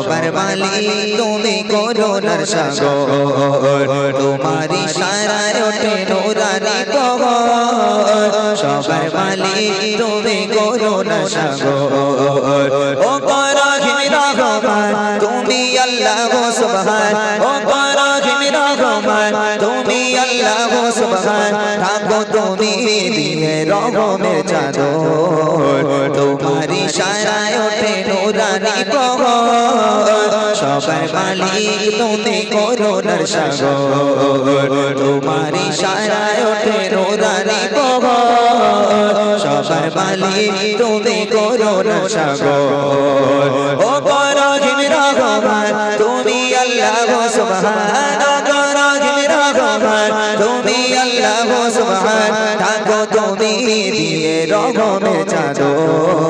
সবার মালিক তুমি করুণার সাগর। তোমারি সারায় ওঠে নোরানি সবার মালিক তুমি করুণার সাগর। ও পরাহিম রহমান তুমি আল্লাহ সুবহান। ও পরাহিম রহমান তুমি আল্লাহ সুবহান। থাকো তুমি দিয়ে রহমের চাদর। নোরানি পগর সবার মালিক তুমি করুণার সাগর। তোমারি সারায় ওঠে নোরানি পগর সবার মালিক তুমি করুণার সাগর। ও পরাহিম রহমান, তুমি আল্লাহ সুবহান ও পরাহিম তুমি আল্লাহ সুবহান, থাকো তুমি দিয়ে রহমের চাদর।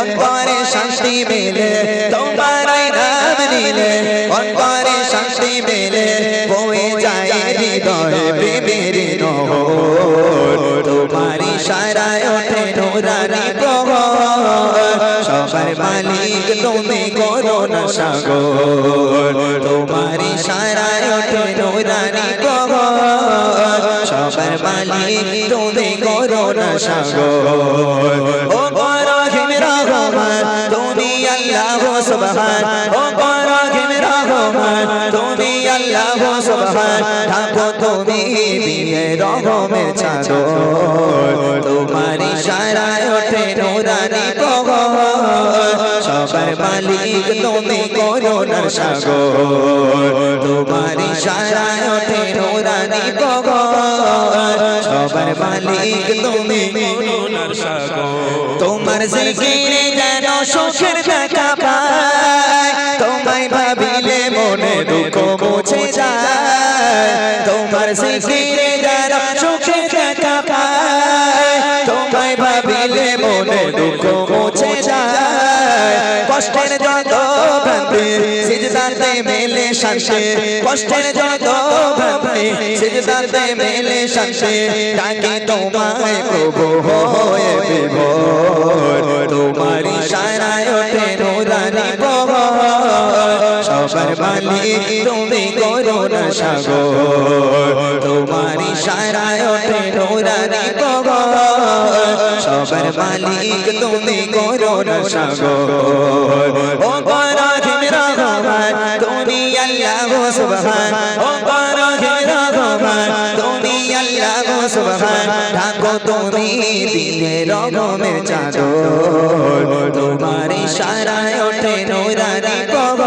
অন্তরে শান্তি মেলে তোমার নাম নিলে, অন্তরে শান্তি মেলে, বয়ে যায় হৃদয় প্রেমের তোমারি সারায় ওঠে নোরানি সবার মালিক তুমি করো না সাগর। তোমারি সারায় ওঠে নোরানি সবার মালিক তুমি করো না সাগর সুবহান। ও পরাহিম রহমান, তুমি আল্লাহ সুবহান। থাকো তুমি দিয়ে রহমের চাদর তোমারি সারায় ওঠে নোরানি সবার মালিক তুমি করুণার সাগর। তোমারি সারায় ওঠে নোরানি সবার মালিক তুমি করুণার সাগর। তোমার জিকিরে তোমার জিকিরে যেন সুখের দেখা পায়। তোমায় ভাবিলে মনে দুঃখ মুছে যায়। কষ্টের যত সিজদাতে মেলে শান্তি। কষ্টের যত সিজদাতে মেলে শান্তি। তোমায় প্রভু হয়ে বিভোর। তোমারি সারায় ওঠে নোরানি মালিক তুমি করুণা সাগর তোমারি সারায় ওঠে প্রহর সবার মালিক তুমি করুণা সাগর। ও পরাহিম রহমান, তুমি আল্লাহ সুবহান। ও পরাহিম রহমান, তুমি আল্লাহ সুবহান। ঢাকো তুমি দিলে রগমের চাদর। তোমার ইশারায় ওঠে নোরানি পগর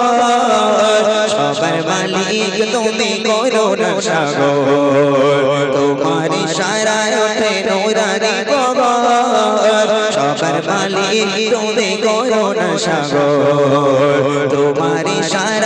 সবার মালিক তুমি করুণা সাগর। তোমার ইশারায় ওঠে নোরানি পগর সবার মালিক তুমি করুণা সাগর। তোমার ইশারায়